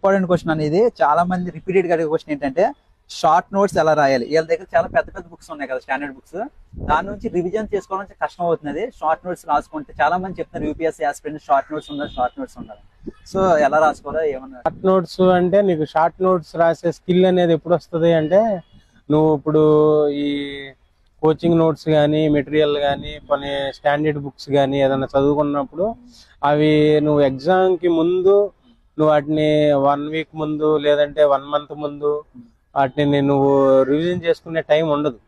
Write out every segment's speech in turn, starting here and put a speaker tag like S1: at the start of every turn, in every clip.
S1: Important question అనేది చాలా మంది రిపీటెడ్గా అడిగే క్వశ్చన్ ఏంటంటే షార్ట్ నోట్స్ ఎలా రాయాలి? వీళ్ళ దగ్గర చాలా పెద్ద పెద్ద బుక్స్ ఉన్నాయి కదా స్టాండర్డ్ బుక్స్. దాని నుంచి రివిజన్ చేసుకోవడం కష్టం అవుతుంది. షార్ట్ నోట్స్ రాసుకుంటే చాలా మంది చెప్తున్నారు యూపీఎస్సీ ఆస్పిరెంట్ షార్ట్ నోట్స్ ఉండాలి షార్ట్ నోట్స్ ఉండాలి. సో ఎలా రాసుకోవాలో ఏమన్నా.
S2: షార్ట్ నోట్స్ అంటే నీకు షార్ట్ నోట్స్ రాసే స్కిల్ అనేది ఎప్పుడు వస్తుంది అంటే నువ్వు ఇప్పుడు ఈ కోచింగ్ నోట్స్ కానీ మెటీరియల్ కానీ కొన్ని స్టాండర్డ్ బుక్స్ కానీ ఏదైనా చదువుకున్నప్పుడు అవి నువ్వు ఎగ్జామ్కి ముందు నువ్వు వాటిని వన్ వీక్ ముందు లేదంటే వన్ మంత్ ముందు వాటిని నువ్వు రివిజన్ చేసుకునే టైం ఉండదు.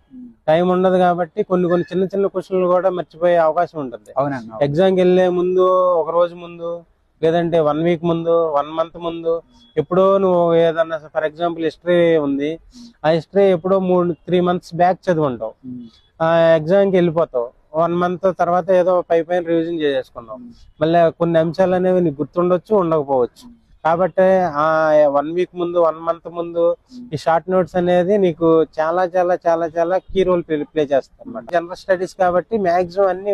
S2: టైం ఉండదు కాబట్టి కొన్ని కొన్ని చిన్న చిన్న క్వశ్చన్లు కూడా మర్చిపోయే అవకాశం ఉంటుంది. ఎగ్జామ్కి వెళ్ళే ముందు ఒక రోజు ముందు లేదంటే వన్ వీక్ ముందు వన్ మంత్ ముందు ఎప్పుడో నువ్వు ఏదన్నా ఫర్ ఎగ్జాంపుల్ హిస్టరీ ఉంది. ఆ హిస్టరీ ఎప్పుడో మూడు త్రీ మంత్స్ బ్యాక్ చదువుంటావు. ఆ ఎగ్జామ్కి వెళ్ళిపోతావు. వన్ మంత్ తర్వాత ఏదో పై పైన రివిజన్ చేసేసుకున్నావు మళ్ళీ కొన్ని అంశాలు అనేవి నీకు గుర్తుండొచ్చు ఉండకపోవచ్చు. కాబట్టి ఆ వన్ వీక్ ముందు వన్ మంత్ ముందు ఈ షార్ట్ నోట్స్ అనేది నీకు చాలా చాలా చాలా చాలా కీ రోల్ ప్లే చేస్తుంది అనమాట జనరల్ స్టడీస్ కాబట్టి మాక్సిమం అన్ని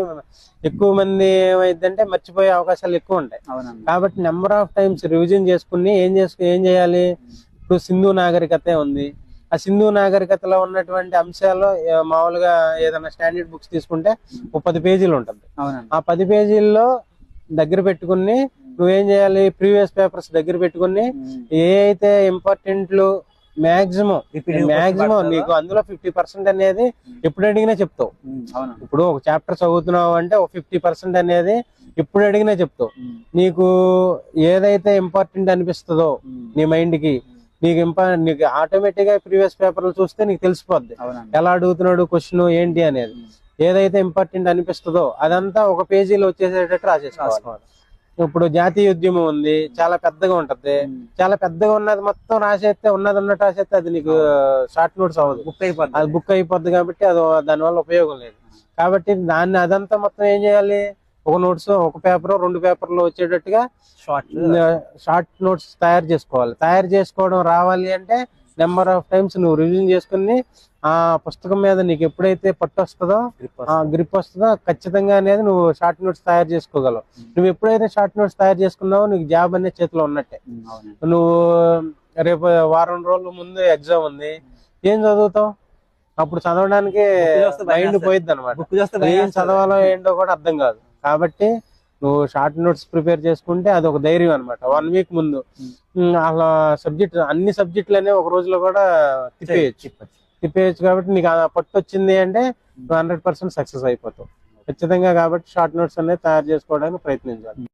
S2: ఎక్కువ మంది ఏమైందంటే మర్చిపోయే అవకాశాలు ఎక్కువ ఉంటాయి. కాబట్టి నెంబర్ ఆఫ్ టైమ్స్ రివిజన్ చేసుకుని ఏం చేసుకు ఏం చేయాలి? ఇప్పుడు సింధు నాగరికతే ఉంది. ఆ సింధు నాగరికతలో ఉన్నటువంటి అంశాలు మామూలుగా ఏదైనా స్టాండర్డ్ బుక్స్ తీసుకుంటే ఒక పది పేజీలు ఉంటుంది. ఆ పది పేజీల్లో దగ్గర పెట్టుకుని నువ్వేం చేయాలి? ప్రీవియస్ పేపర్స్ దగ్గర పెట్టుకుని ఏ అయితే ఇంపార్టెంట్లు మాక్సిమం మాక్సిమం నీకు అందులో ఫిఫ్టీ పర్సెంట్ అనేది ఎప్పుడు అడిగినా చెప్తావు. ఇప్పుడు ఒక చాప్టర్ చదువుతున్నావు అంటే ఒక ఫిఫ్టీ పర్సెంట్ అనేది ఎప్పుడు అడిగినా చెప్తావు. నీకు ఏదైతే ఇంపార్టెంట్ అనిపిస్తుందో నీ మైండ్కి నీకు ఇంపా నీకు ఆటోమేటిక్గా ప్రీవియస్ పేపర్లు చూస్తే నీకు తెలిసిపోద్ది. ఎలా అడుగుతున్నాడు క్వశ్చన్ ఏంటి అనేది. ఏదైతే ఇంపార్టెంట్ అనిపిస్తుందో అదంతా ఒక పేజీలో వచ్చేసేటట్టు రాసేసుకోవాలి. ఇప్పుడు జాతీయ ఉద్యమం ఉంది చాలా పెద్దగా ఉంటది. చాలా పెద్దగా ఉన్నది మొత్తం రాసేస్తే ఉన్నది ఉన్నట్టు రాసేస్తే అది నీకు షార్ట్ నోట్స్ అవ్వదు.
S1: బుక్ అయిపోతుంది
S2: అది బుక్ అయిపోద్ది కాబట్టి అది దానివల్ల ఉపయోగం లేదు. కాబట్టి దాన్ని అదంతా మొత్తం ఏం చేయాలి? ఒక నోట్స్ ఒక పేపర్ రెండు పేపర్లు వచ్చేటట్టుగా
S1: షార్ట్
S2: షార్ట్ నోట్స్ తయారు చేసుకోవాలి. తయారు చేసుకోవడం రావాలి అంటే నెంబర్ ఆఫ్ టైమ్స్ నువ్వు రివిజన్ చేసుకుని ఆ పుస్తకం మీద నీకు ఎప్పుడైతే పట్టు వస్తుందో ఆ గ్రిప్ వస్తుందో ఖచ్చితంగా అనేది నువ్వు షార్ట్ నోట్స్ తయారు చేసుకోగలవు. నువ్వు ఎప్పుడైతే షార్ట్ నోట్స్ తయారు చేసుకున్నావో నీకు జాబ్ అనేది చేతిలో ఉన్నట్టే.
S1: అవునండి.
S2: నువ్వు రేపు వారం రోజుల ముందు ఎగ్జామ్ ఉంది. ఏం చదువుతావు? అప్పుడు చదవడానికి మైండ్. పోయిద్ది అనమాట ఏం. చదవాలో ఏంటో కూడా అర్థం కాదు. కాబట్టి నువ్వు షార్ట్ నోట్స్ ప్రిపేర్ చేసుకుంటే అది ఒక ధైర్యం అనమాట వన్ వీక్ ముందు.
S1: Hmm.
S2: అలా సబ్జెక్ట్ అన్ని సబ్జెక్టులు అనేవి ఒక రోజులో కూడా తిప్పేయచ్చు. తిప్పేయచ్చు. కాబట్టి నీకు పట్టు వచ్చింది అంటే నువ్వు హండ్రెడ్ పర్సెంట్ సక్సెస్ అయిపోతావు. ఖచ్చితంగా కాబట్టి షార్ట్ నోట్స్ అనేది తయారు చేసుకోవడానికి ప్రయత్నించాలి.